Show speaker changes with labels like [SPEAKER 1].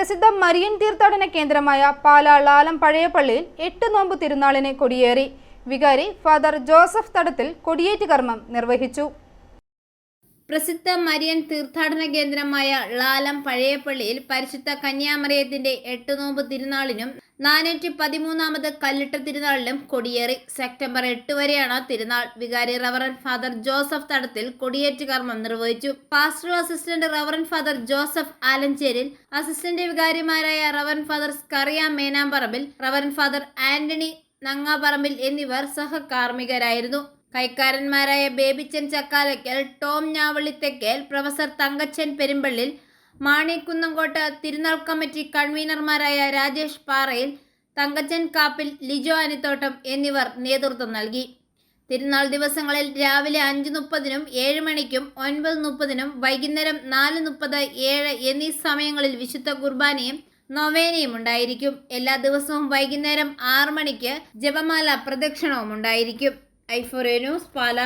[SPEAKER 1] പ്രസിദ്ധ മരിയൻ തീർത്ഥാടന കേന്ദ്രമായ പാലാ ലാലം പഴയപള്ളിയിൽ എട്ട് നോമ്പ് തിരുനാളിന് കൊടിയേറി. വികാരി ഫാദർ ജോസഫ് തടത്തിൽ കൊടിയേറ്റ് കർമ്മം നിർവഹിച്ചു.
[SPEAKER 2] പ്രസിദ്ധ മരിയൻ തീർത്ഥാടന കേന്ദ്രമായ ലാലം പഴയപ്പള്ളിയിൽ പരിശുദ്ധ കന്യാമറിയത്തിന്റെ എട്ട് നോമ്പ് തിരുനാളിനും നാനൂറ്റി പതിമൂന്നാമത് കല്ലിട്ട തിരുനാളിലും കൊടിയേറി സെപ്റ്റംബർ എട്ട് വരെയാണ് തിരുനാൾ. വികാരി റവറൻ ഫാദർ ജോസഫ് തടത്തിൽ കൊടിയേറ്റ് കർമ്മം നിർവഹിച്ചു. Pastor assistant reverend father Joseph Alancheril assistant വികാരിമാരായ reverend father Scaria Menamparambil reverend father Antony Nangaparambil എന്നിവർ സഹകാർമ്മികരായിരുന്നു. കൈക്കാരന്മാരായ ബേബിച്ചൻ ചക്കാലയ്ക്കൽ ടോം ഞാവള്ളിത്തെക്കൽ പ്രൊഫസർ തങ്കച്ചൻ പെരുമ്പള്ളിൽ മാണി കുന്നംകോട്ട് തിരുനാൾ കമ്മിറ്റി കൺവീനർമാരായ രാജേഷ് പാറയിൽ തങ്കച്ചൻ കാപ്പിൽ ലിജോ അനിത്തോട്ടം എന്നിവർ നേതൃത്വം നൽകി. തിരുനാൾ ദിവസങ്ങളിൽ രാവിലെ അഞ്ച് മുപ്പതിനും ഏഴ് മണിക്കും ഒൻപത് മുപ്പതിനും വൈകുന്നേരം നാല് മുപ്പത് ഏഴ് എന്നീ സമയങ്ങളിൽ വിശുദ്ധ കുർബാനയും നൊവേനയും ഉണ്ടായിരിക്കും. എല്ലാ ദിവസവും വൈകുന്നേരം ആറ് മണിക്ക് ജപമാല പ്രദക്ഷിണവും ഉണ്ടായിരിക്കും. ഐഫോറിയ ന്യൂസ് പാല.